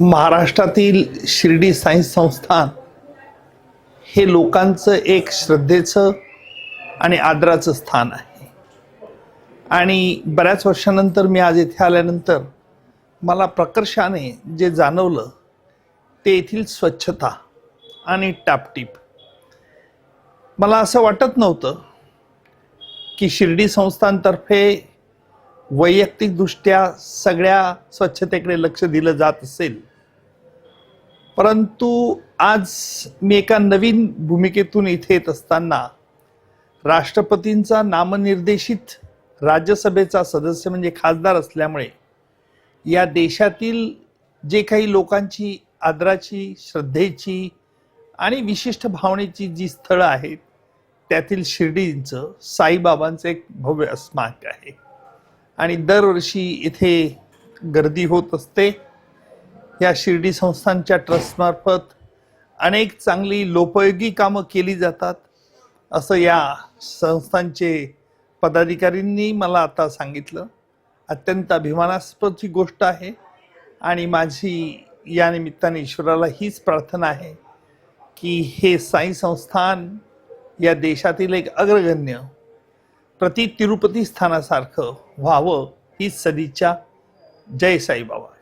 महाराष्ट्रातील शिर्डी सायन्स संस्थान हे लोकांचं एक श्रद्धेचं आणि आदराचं स्थान आहे. आणि बऱ्याच वर्षानंतर मी आज इथे आल्यानंतर मला प्रकर्षाने जे जाणवलं ते येथील स्वच्छता आणि टापटीप. मला असं वाटत नव्हतं की शिर्डी संस्थांतर्फे वैयक्तिकदृष्ट्या सगळ्या स्वच्छतेकडे लक्ष दिलं जात असेल. परंतु आज मी एका नवीन भूमिकेतून इथे येत असताना राष्ट्रपतींचा नामनिर्देशित राज्यसभेचा सदस्य म्हणजे खासदार असल्यामुळे या देशातील जे काही लोकांची आदराची श्रद्धेची आणि विशिष्ट भावनेची जी स्थळं आहेत त्यातील शिर्डींचं साईबाबांचं एक भव्य स्मारक आहे. आणि दरवर्षी इथे गर्दी होत असते. या शिर्डी संस्थांच्या ट्रस्टमार्फत अनेक चांगली लोपयोगी कामं केली जातात असं या संस्थांचे पदाधिकाऱ्यांनी मला आता सांगितलं. अत्यंत अभिमानास्पदची गोष्ट आहे आणि माझी या निमित्ताने ईश्वराला हीच प्रार्थना आहे की हे साई संस्थान या देशातील एक अग्रगण्य प्रति तिरुपती स्थानासारखं व्हावं हीच सदिच्छा. जय साईबाबा.